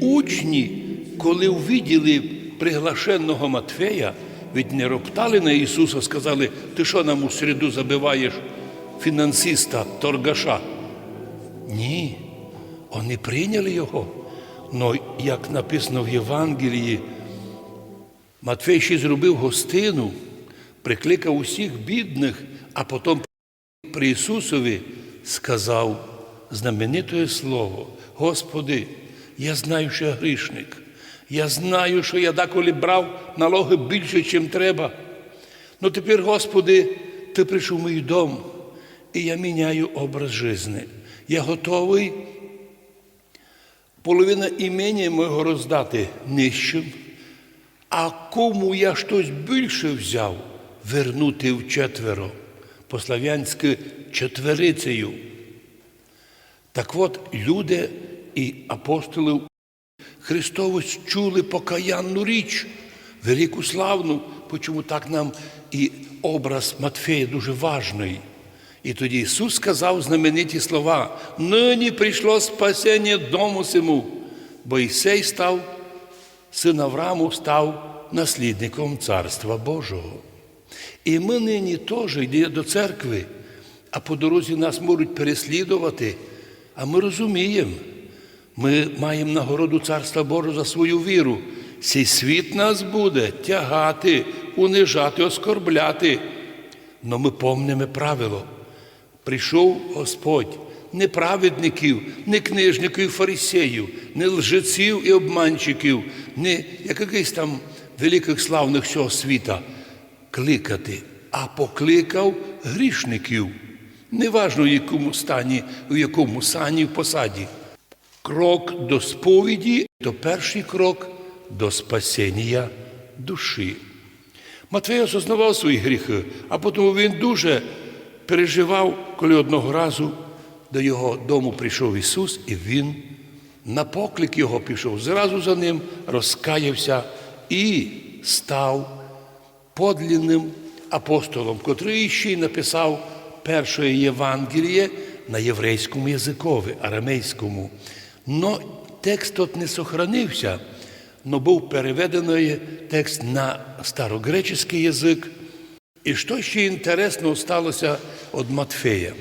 Учні, коли увиділи приглашеного Матфея, ведь не роптали на Ісуса, сказали, ти що нам у середу забиваєш фінансиста, торгаша? Ні, вони прийняли його. Но як написано в Євангелії, Матфей ще зробив гостину, прикликав усіх бідних, а потім при Ісусові сказав знаменитое слово: Господи, я знаю, що я грішник. Я знаю, що я деколи брав налоги більше, чим треба. Ну тепер, Господи, Ти прийшов в мій дом, і я міняю образ життя. Я готовий половина імення мого роздати нижчим, а кому я щось більше взяв, вернути вчетверо, по-слав'янськи четверицею. Так от люди і апостоли Христовось чули покаянну річ, велику славну, почому так нам і образ Матфея дуже важний. І тоді Ісус сказав знамениті слова: нині прийшло спасення дому сему, бо Ісей став, син Аврааму, став наслідником Царства Божого. І ми нині теж йдемо до церкви, а по дорозі нас можуть переслідувати, а ми розуміємо, ми маємо нагороду Царства Божого за свою віру. Цей світ нас буде тягати, унижати, оскорбляти. Но ми помнимо правило. Прийшов Господь не праведників, не книжників фарисеїв, не лжеців і обманщиків, не якихось там великих славних всього світа кликати, а покликав грішників. Неважно, в якому стані, в якому сані, в посаді. Крок до сповіді то перший крок до спасіння душі. Матвей осознавав свої гріхи, а потім він дуже переживав, коли одного разу до його дому прийшов Ісус, і Він на поклик Його пішов, зразу за ним розкаявся і став подлінним апостолом, котрий ще й написав перше Євангеліє на єврейському язикові, арамейському. Но текст тут не сохранився, но був переведений текст на старогреческий язик. І що ще інтересного сталося від Матфея?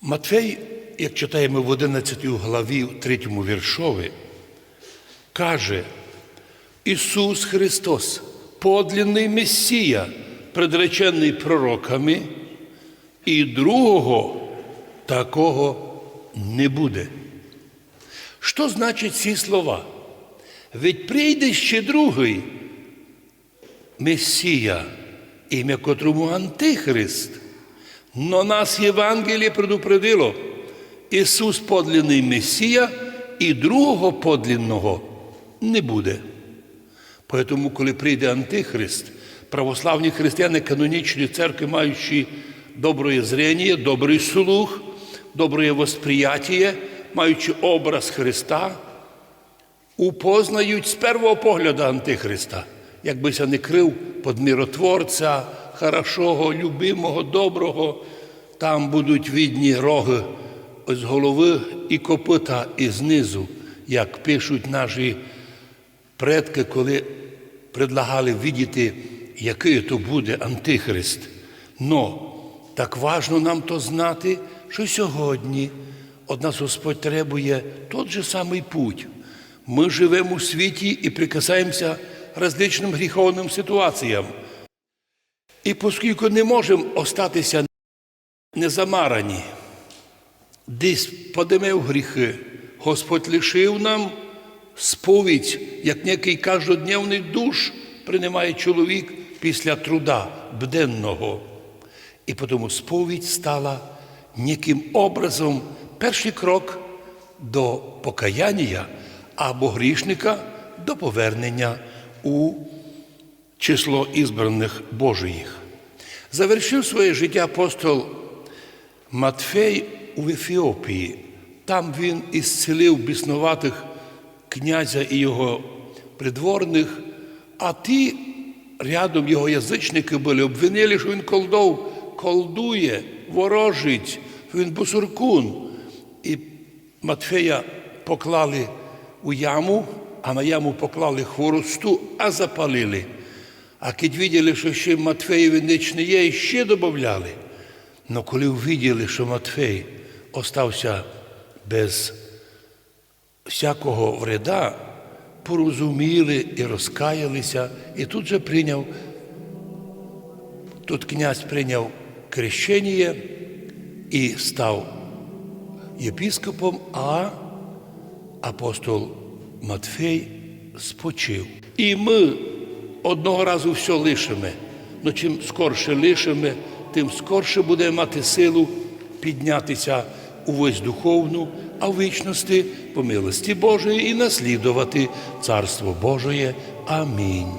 Матфей, як читаємо в 11 главі, 3 віршові, каже, Ісус Христос, подлинний Месія, предречений пророками, і другого такого не буде. Що значить ці слова? Ведь прийде ще другий Месія, ім'я котрому Антихрист. Но нас Євангеліє предупредило. Ісус подлинний Месія і другого подлинного не буде. Поэтому, коли прийде Антихрист, православні християни канонічні церкви, маючи добре зрення, добрий слух, добре восприяття, маючи образ Христа, упознають з першого погляду Антихриста, якбися не крив під миротворця, хорошого, любимого, доброго, там будуть видні роги з голови і копита і знизу, як пишуть наші предки, коли предлагали видіти, який то буде Антихрист. Но так важно нам то знати, що сьогодні від нас Господь требує той же самий путь. Ми живемо у світі і прикасаємося различним гріховним ситуаціям. І оскільки не можемо остатися незамарані, десь подимев гріхи, Господь лишив нам сповідь, як некий каждодневний душ приймає чоловік після труда бденного. І тому сповідь стала неким образом перший крок до покаяння або грішника до повернення у число ізбраних Божиїх. Завершив своє життя апостол Матфей у Ефіопії. Там він ісцелив біснуватих князя і його придворних, а ті рядом його язичники були, обвинили, що він колдов, колдує, ворожить, він бусуркун. І Матфея поклали у яму, а на яму поклали хворосту, а запалили. А коли виділи, що ще Матфеєві ніч не є, ще додавали. Но коли увиділи, що Матфей остався без всякого вреда, порозуміли і розкаялися, і тут же прийняв, тут князь прийняв крещення і став єпіскопом, а апостол Матфей спочив. І ми одного разу все лишимо. Ну чим скорше лишимо, тим скорше буде мати силу піднятися увесь духовну, а в вічності по милості Божої і наслідувати Царство Божоє. Амінь.